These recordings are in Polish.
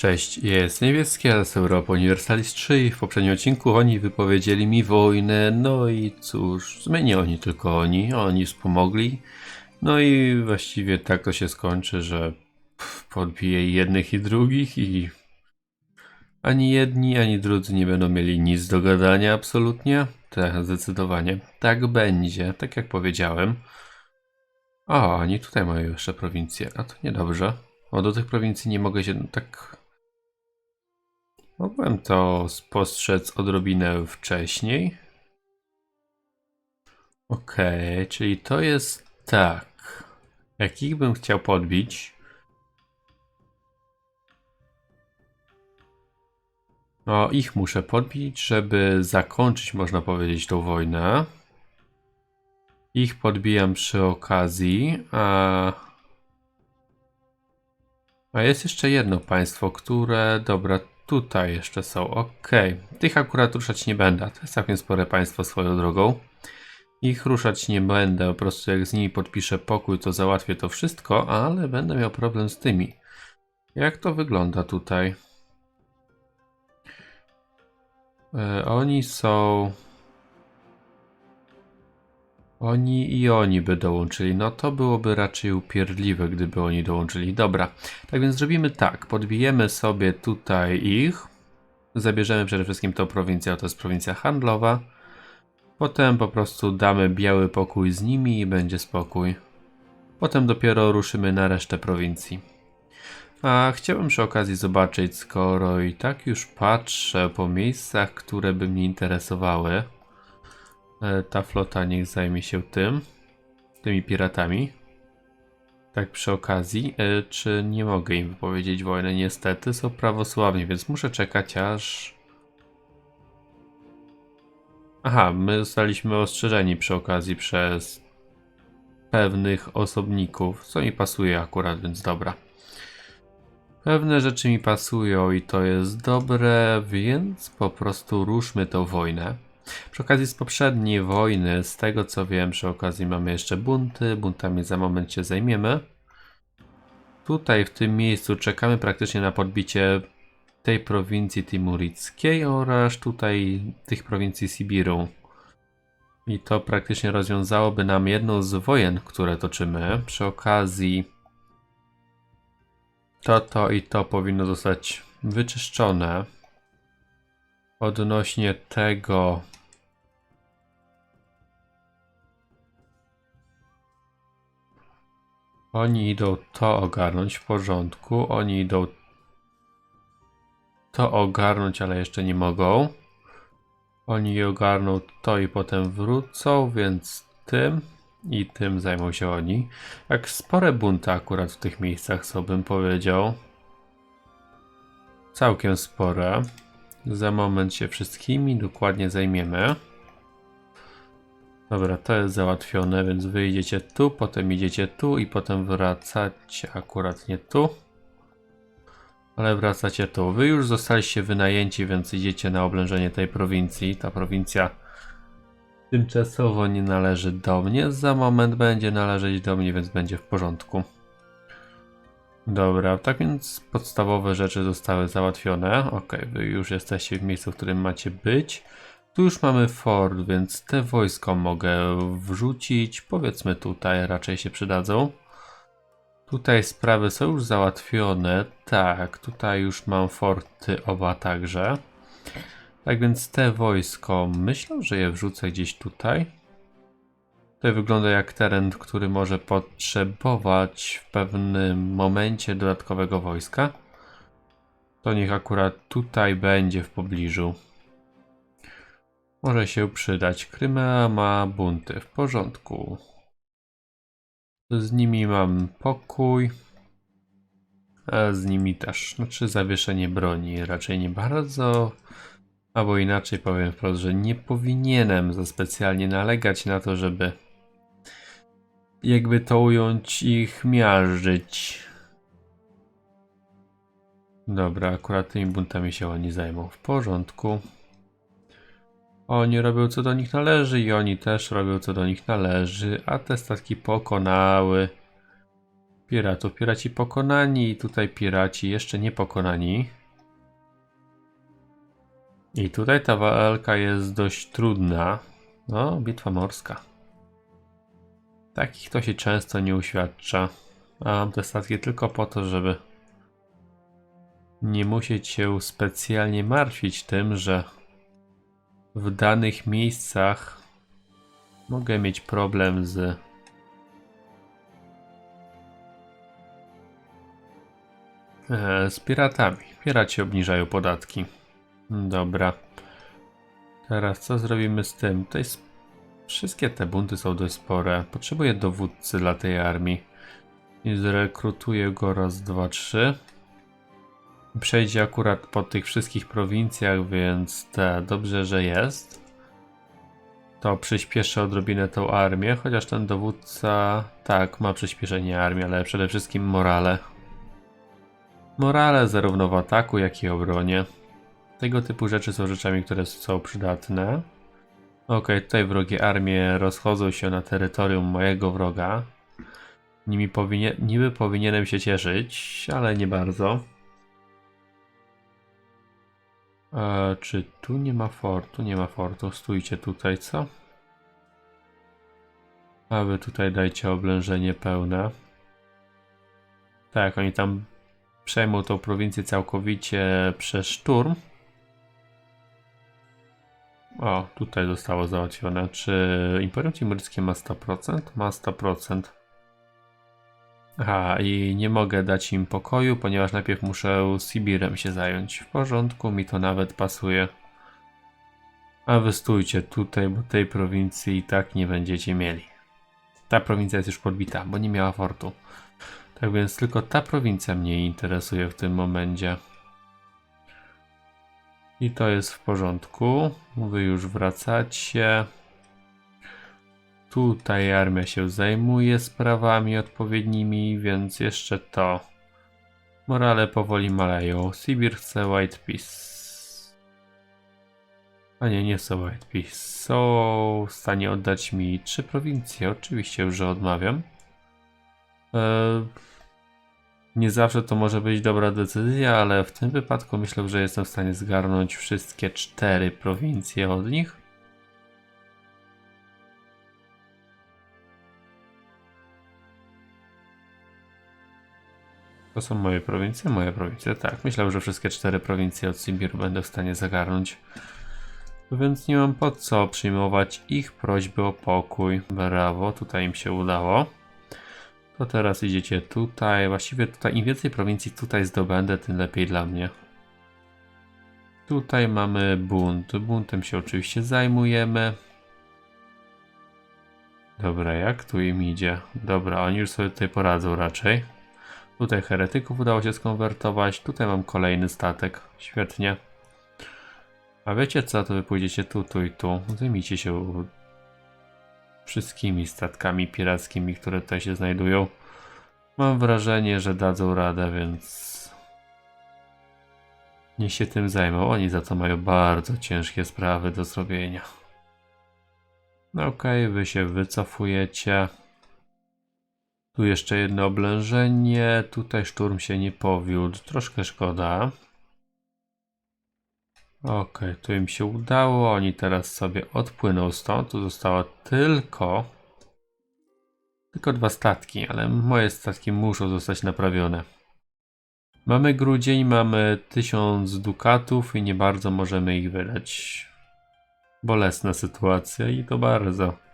Cześć, jest niebieskie, a z Europa Universalis 3 i w poprzednim odcinku oni wypowiedzieli mi wojnę, no i cóż, nie oni, tylko oni, oni wspomogli. No i właściwie tak to się skończy, że podbije jednych i drugich i ani jedni, ani drudzy nie będą mieli nic do gadania absolutnie. Tak, zdecydowanie. Tak będzie, tak jak powiedziałem. O, oni tutaj mają jeszcze prowincję, a to niedobrze. O, do tych prowincji nie mogę się tak Mogłem to spostrzec odrobinę wcześniej. Okej, czyli to jest tak. Jakich bym chciał podbić? No, ich muszę podbić, żeby zakończyć, można powiedzieć, tą wojnę. Ich podbijam przy okazji, a... A jest jeszcze jedno państwo, które... Dobra, Tutaj jeszcze są, ok. Tych akurat ruszać nie będę, to jest całkiem spore państwo swoją drogą. Ich ruszać nie będę, po prostu jak z nimi podpiszę pokój, to załatwię to wszystko, ale będę miał problem z tymi. Jak to wygląda tutaj? E, oni są... Oni i oni by dołączyli. No to byłoby raczej upierdliwe, gdyby oni dołączyli. Dobra, tak więc zrobimy tak. Podbijemy sobie tutaj ich. Zabierzemy przede wszystkim tą prowincję, to jest prowincja handlowa. Potem po prostu damy biały pokój z nimi i będzie spokój. Potem dopiero ruszymy na resztę prowincji. A chciałem przy okazji zobaczyć, skoro i tak już patrzę po miejscach, które by mnie interesowały. E, ta flota niech zajmie się tym, tymi piratami. Tak przy okazji, e, czy nie mogę im wypowiedzieć wojny? Niestety są prawosławni, więc muszę czekać aż... Aha, my zostaliśmy ostrzeżeni przy okazji przez pewnych osobników, co mi pasuje akurat, więc dobra. Pewne rzeczy mi pasują i to jest dobre, więc po prostu ruszmy tą wojnę. Przy okazji z poprzedniej wojny, z tego co wiem, przy okazji mamy jeszcze bunty. Buntami za moment się zajmiemy. Tutaj w tym miejscu czekamy praktycznie na podbicie tej prowincji timurickiej oraz tutaj tych prowincji Sibiru. I to praktycznie rozwiązałoby nam jedną z wojen, które toczymy. Przy okazji to, to i to powinno zostać wyczyszczone. Odnośnie tego Oni idą to ogarnąć w porządku. Oni idą to ogarnąć, ale jeszcze nie mogą. Oni ogarną to i potem wrócą, więc tym i tym zajmą się oni. Jak spore bunty akurat w tych miejscach są, bym powiedział. Całkiem spore. Za moment się wszystkimi dokładnie zajmiemy. Dobra, to jest załatwione, więc wyjdziecie tu, potem idziecie tu i potem wracacie akurat nie tu. Ale wracacie tu. Wy już zostaliście wynajęci, więc idziecie na oblężenie tej prowincji. Ta prowincja tymczasowo nie należy do mnie. Za moment będzie należeć do mnie, więc będzie w porządku. Dobra, tak więc podstawowe rzeczy zostały załatwione. Ok, wy już jesteście w miejscu, w którym macie być. Tu już mamy fort, więc te wojsko mogę wrzucić. Powiedzmy tutaj, raczej się przydadzą. Tutaj sprawy są już załatwione. Tak, tutaj już mam forty oba także. Tak więc te wojsko, myślę, że je wrzucę gdzieś tutaj. To wygląda jak teren, który może potrzebować w pewnym momencie dodatkowego wojska. To niech akurat tutaj będzie w pobliżu. Może się przydać. Krymea ma bunty. W porządku. Z nimi mam pokój. A z nimi też. Znaczy zawieszenie broni. Raczej nie bardzo. Albo inaczej powiem wprost, że nie powinienem za specjalnie nalegać na to, żeby jakby to ująć ich miażdżyć. Dobra, akurat tymi buntami się oni zajmą. W porządku. Oni robią co do nich należy i oni też robią co do nich należy, a te statki pokonały piratów. Piraci pokonani i tutaj piraci jeszcze nie pokonani. I tutaj ta walka jest dość trudna. No, bitwa morska. Takich to się często nie uświadcza. A mam te statki tylko po to, żeby nie musieć się specjalnie martwić tym, że w danych miejscach mogę mieć problem z e, z piratami. Piraci obniżają podatki. Dobra. Teraz co zrobimy z tym? To jest... Wszystkie te bunty są dość spore. Potrzebuję dowódcy dla tej armii. I zrekrutuję go raz, dwa, trzy. Przejdzie akurat po tych wszystkich prowincjach, więc te, dobrze, że jest. To przyspieszy odrobinę tą armię, chociaż ten dowódca, tak, ma przyspieszenie armii, ale przede wszystkim morale. Morale zarówno w ataku, jak i obronie. Tego typu rzeczy są rzeczami, które są przydatne. Ok, tutaj wrogie armie rozchodzą się na terytorium mojego wroga. Nimi powinie, niby powinienem się cieszyć, ale nie bardzo. E, czy tu nie ma fortu? Nie ma fortu. Stójcie tutaj, co? A wy tutaj dajcie oblężenie pełne. Tak, oni tam przejmą tą prowincję całkowicie przez szturm. O, tutaj zostało załatwione. Czy Imperium Timorskie ma 100%? Ma 100%. Aha, i nie mogę dać im pokoju, ponieważ najpierw muszę Sibirem się zająć. W porządku, mi to nawet pasuje. A wy stójcie tutaj, bo tej prowincji i tak nie będziecie mieli. Ta prowincja jest już podbita, bo nie miała fortu. Tak więc tylko ta prowincja mnie interesuje w tym momencie. I to jest w porządku. Wy już wracacie. Tutaj armia się zajmuje sprawami odpowiednimi, więc jeszcze to. Morale powoli maleją. Sibir chce White Peace. A nie, nie są White Peace. Są w stanie oddać mi trzy prowincje. Oczywiście że odmawiam. Eee, nie zawsze to może być dobra decyzja, ale w tym wypadku myślę, że jestem w stanie zgarnąć wszystkie cztery prowincje od nich. To są moje prowincje? Moje prowincje, tak. Myślę, że wszystkie cztery prowincje od Sibiru będę w stanie zagarnąć. Więc nie mam po co przyjmować ich prośby o pokój. Brawo, tutaj im się udało. To teraz idziecie tutaj. Właściwie tutaj im więcej prowincji tutaj zdobędę, tym lepiej dla mnie. Tutaj mamy bunt. Buntem się oczywiście zajmujemy. Dobra, jak tu im idzie? Dobra, oni już sobie tutaj poradzą raczej. Tutaj heretyków udało się skonwertować. Tutaj mam kolejny statek. Świetnie. A wiecie co, to wy pójdziecie tu, tu i tu. Zajmijcie się wszystkimi statkami pirackimi, które tutaj się znajdują. Mam wrażenie, że dadzą radę, więc niech się tym zajmą. Oni za to mają bardzo ciężkie sprawy do zrobienia. No okej, okay, wy się wycofujecie. Tu jeszcze jedno oblężenie. Tutaj szturm się nie powiódł. Troszkę szkoda. Ok, tu im się udało. Oni teraz sobie odpłyną stąd. Tu zostało tylko. Tylko dwa statki, ale moje statki muszą zostać naprawione. Mamy grudzień, mamy tysiąc dukatów i nie bardzo możemy ich wydać. Bolesna sytuacja i to bardzo.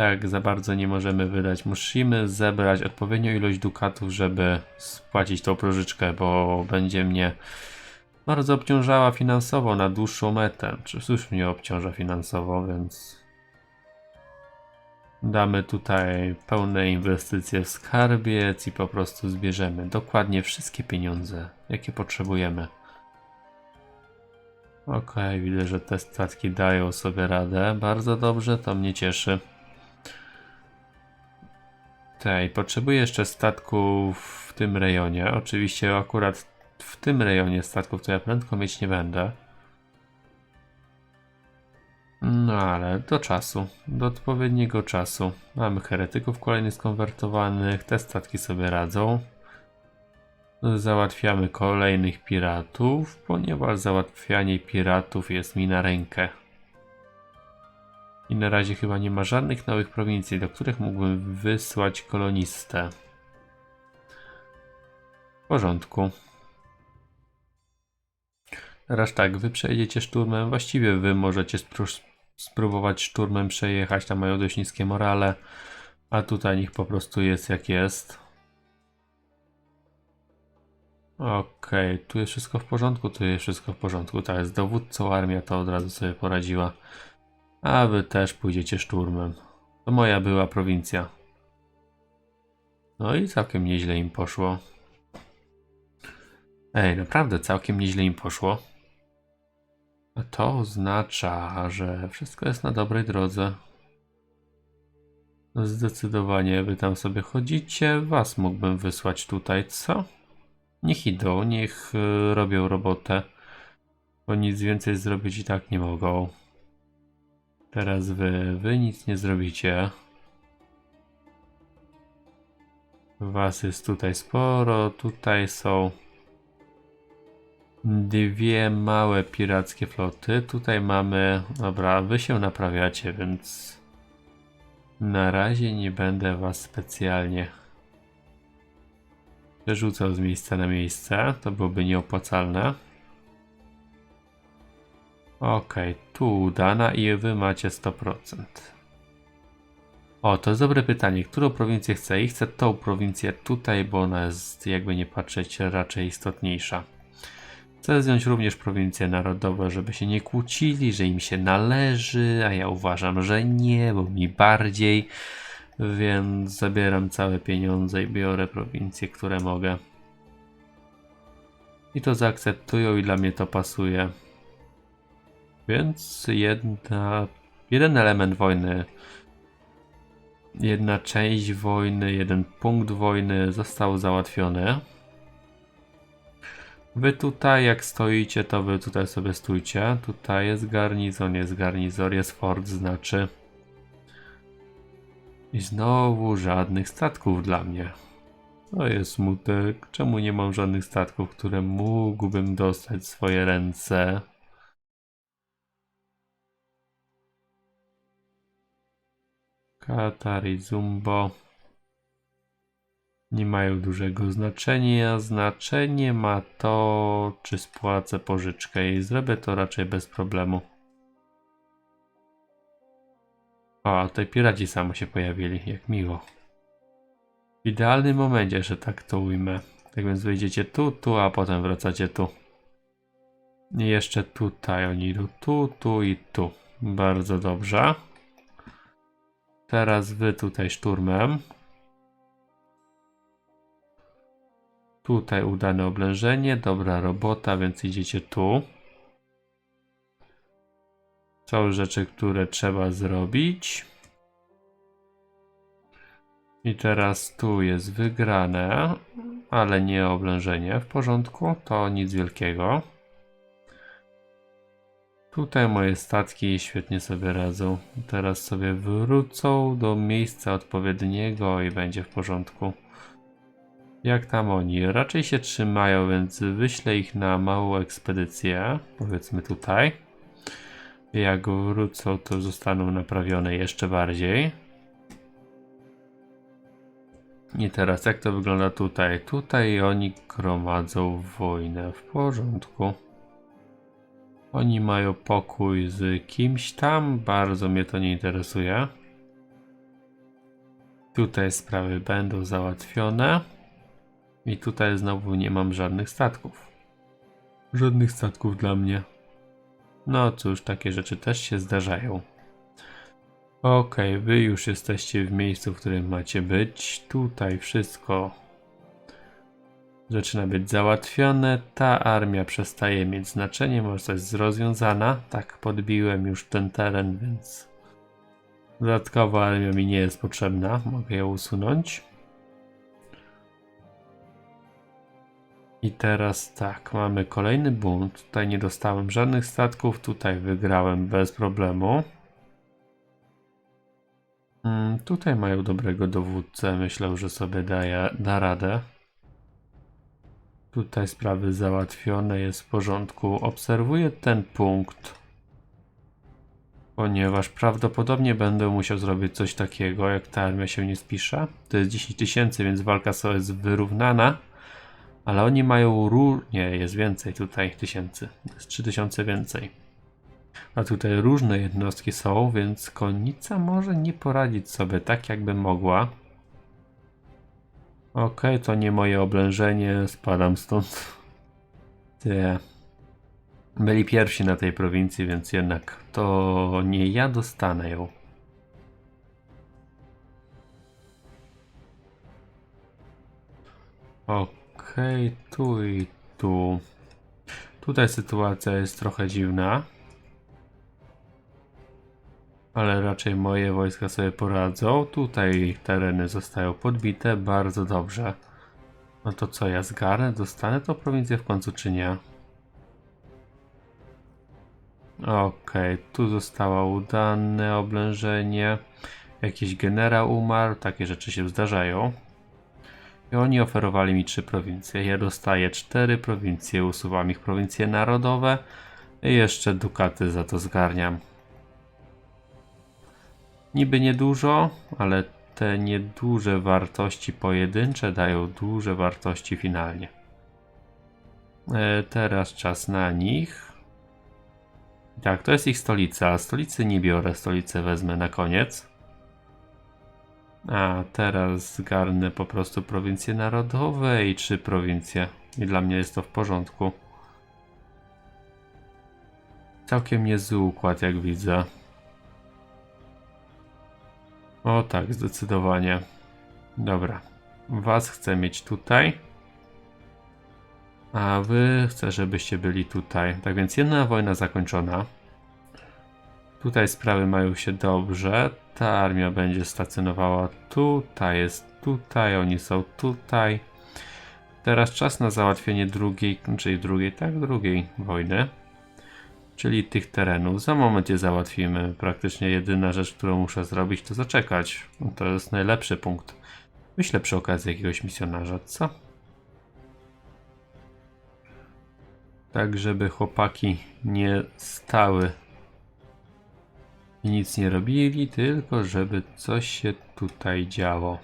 Tak, za bardzo nie możemy wydać. Musimy zebrać odpowiednią ilość dukatów, żeby spłacić tą prożyczkę, bo będzie mnie bardzo obciążała finansowo na dłuższą metę. Czy już mnie obciąża finansowo, więc damy tutaj pełne inwestycje w skarbiec i po prostu zbierzemy dokładnie wszystkie pieniądze, jakie potrzebujemy. Ok, widzę, że te statki dają sobie radę. Bardzo dobrze, to mnie cieszy. Tej, potrzebuję jeszcze statków w tym rejonie. Oczywiście akurat w tym rejonie statków to ja prędko mieć nie będę. No ale do czasu, do odpowiedniego czasu. Mamy heretyków kolejnych skonwertowanych, te statki sobie radzą. Załatwiamy kolejnych piratów, ponieważ załatwianie piratów jest mi na rękę. I na razie chyba nie ma żadnych nowych prowincji, do których mógłbym wysłać kolonistę. W porządku. Teraz tak, wy przejedziecie szturmem, właściwie wy możecie spró- spróbować szturmem przejechać, tam mają dość niskie morale, a tutaj niech po prostu jest jak jest. Okej, tu jest wszystko w porządku, tu jest wszystko w porządku, tak, z dowódcą armia to od razu sobie poradziła. A wy też pójdziecie szturmem. To moja była prowincja. No i całkiem nieźle im poszło. Ej, naprawdę całkiem nieźle im poszło. A to oznacza, że wszystko jest na dobrej drodze. No Zdecydowanie wy tam sobie chodzicie, was mógłbym wysłać tutaj, co? Niech idą, niech y, robią robotę, bo nic więcej zrobić i tak nie mogą. Teraz wy, wy nic nie zrobicie. Was jest tutaj sporo, tutaj są dwie małe pirackie floty. Tutaj mamy, dobra, wy się naprawiacie, więc na razie nie będę was specjalnie przerzucał z miejsca na miejsce. To byłoby nieopłacalne. Okej, tu udana i wy macie 100%. O, to jest dobre pytanie. Którą prowincję chcę? I chcę tą prowincję tutaj, bo ona jest, jakby nie patrzeć, raczej istotniejsza. Chcę wziąć również prowincje narodowe, żeby się nie kłócili, że im się należy, a ja uważam, że nie, bo mi bardziej. Więc zabieram całe pieniądze i biorę prowincje, które mogę. I to zaakceptują i dla mnie to pasuje. Więc jedna, jeden element wojny, jedna część wojny, jeden punkt wojny został załatwiony. Wy tutaj jak stoicie, to wy tutaj sobie stójcie. Tutaj jest garnizon, jest garnizor, jest fort, znaczy. I znowu żadnych statków dla mnie. To jest smutek. Czemu nie mam żadnych statków, które mógłbym dostać w swoje ręce? Katar i Zumbo nie mają dużego znaczenia. Znaczenie ma to, czy spłacę pożyczkę i zrobię to raczej bez problemu. O, tutaj piraci samo się pojawili, jak miło. W idealnym momencie, że tak to ujmę. Tak więc wyjdziecie tu, tu, a potem wracacie tu. I jeszcze tutaj oni idą tu, tu i tu. Bardzo dobrze. Teraz wy tutaj szturmem. Tutaj udane oblężenie, dobra robota, więc idziecie tu. Są rzeczy, które trzeba zrobić. I teraz tu jest wygrane, ale nie oblężenie. W porządku, to nic wielkiego. Tutaj moje statki świetnie sobie radzą. Teraz sobie wrócą do miejsca odpowiedniego i będzie w porządku. Jak tam oni? Raczej się trzymają, więc wyślę ich na małą ekspedycję. Powiedzmy tutaj. Jak wrócą, to zostaną naprawione jeszcze bardziej. I teraz jak to wygląda tutaj? Tutaj oni gromadzą wojnę. W porządku. Oni mają pokój z kimś tam. Bardzo mnie to nie interesuje. Tutaj sprawy będą załatwione. I tutaj znowu nie mam żadnych statków. Żadnych statków dla mnie. No cóż, takie rzeczy też się zdarzają. Okej, wy już jesteście w miejscu, w którym macie być. Tutaj wszystko zaczyna być załatwione. Ta armia przestaje mieć znaczenie, może zostać rozwiązana. Tak, podbiłem już ten teren, więc dodatkowa armia mi nie jest potrzebna. Mogę ją usunąć. I teraz tak, mamy kolejny bunt. Tutaj nie dostałem żadnych statków, tutaj wygrałem bez problemu. Mm, tutaj mają dobrego dowódcę. Myślę, że sobie daje, da radę. Tutaj sprawy załatwione, jest w porządku. Obserwuję ten punkt, ponieważ prawdopodobnie będę musiał zrobić coś takiego, jak ta armia się nie spisze. To jest 10 tysięcy, więc walka sobie jest wyrównana, ale oni mają ró... Nie, jest więcej tutaj tysięcy. Jest 3000 więcej. A tutaj różne jednostki są, więc konnica może nie poradzić sobie tak, jakby mogła. Okej, to nie moje oblężenie, spadam stąd. Ty. Byli pierwsi na tej prowincji, więc jednak to nie ja dostanę ją. Okej, tu i tu. Tutaj sytuacja jest trochę dziwna. Ale raczej moje wojska sobie poradzą. Tutaj tereny zostają podbite bardzo dobrze. No to co, ja zgarnę? Dostanę tą prowincję w końcu czy nie? Okej, tu zostało udane oblężenie. Jakiś generał umarł, takie rzeczy się zdarzają. I oni oferowali mi trzy prowincje. Ja dostaję cztery prowincje, usuwam ich prowincje narodowe i jeszcze dukaty za to zgarniam. Niby niedużo, ale te nieduże wartości pojedyncze dają duże wartości finalnie. E, teraz czas na nich. Tak, to jest ich stolica. Stolicy nie biorę, stolicę wezmę na koniec. A teraz zgarnę po prostu prowincje narodowe i trzy prowincje. I dla mnie jest to w porządku. Całkiem niezły układ, jak widzę. O tak, zdecydowanie. Dobra. Was chcę mieć tutaj. A wy chcę, żebyście byli tutaj. Tak więc jedna wojna zakończona. Tutaj sprawy mają się dobrze. Ta armia będzie stacjonowała tutaj, jest tutaj, oni są tutaj. Teraz czas na załatwienie drugiej, czyli drugiej, tak, drugiej wojny. Czyli tych terenów. Za moment je załatwimy. Praktycznie jedyna rzecz, którą muszę zrobić, to zaczekać. To jest najlepszy punkt. Myślę przy okazji jakiegoś misjonarza, co? Tak, żeby chłopaki nie stały i nic nie robili, tylko żeby coś się tutaj działo.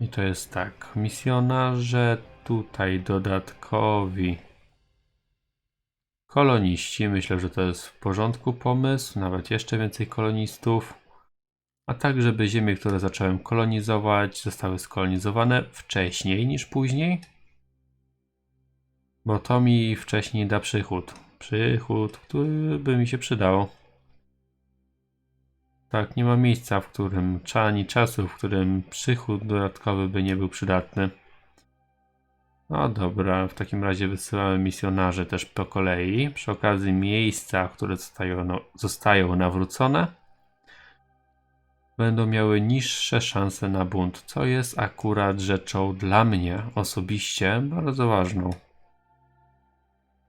I to jest tak. Misjonarze tutaj dodatkowi. Koloniści. Myślę, że to jest w porządku pomysł. Nawet jeszcze więcej kolonistów. A tak, żeby ziemie, które zacząłem kolonizować, zostały skolonizowane wcześniej niż później. Bo to mi wcześniej da przychód. Przychód, który by mi się przydał. Tak, nie ma miejsca, w którym, ani czasu, w którym przychód dodatkowy by nie był przydatny. No dobra, w takim razie wysyłamy misjonarzy też po kolei. Przy okazji miejsca, które zostają, no, zostają nawrócone, będą miały niższe szanse na bunt, co jest akurat rzeczą dla mnie osobiście bardzo ważną.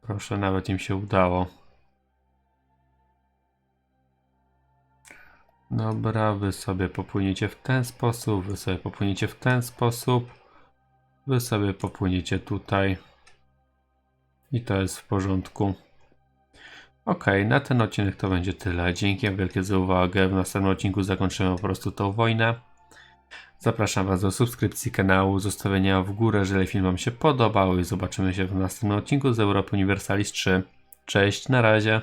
Proszę, nawet im się udało. Dobra, wy sobie popłyniecie w ten sposób, wy sobie popłyniecie w ten sposób, wy sobie popłyniecie tutaj. I to jest w porządku. Ok, na ten odcinek to będzie tyle. Dzięki wielkie za uwagę. W następnym odcinku zakończymy po prostu tą wojnę. Zapraszam Was do subskrypcji kanału, zostawienia w górę, jeżeli film Wam się podobał i zobaczymy się w następnym odcinku z Europy Universalis 3. Cześć, na razie.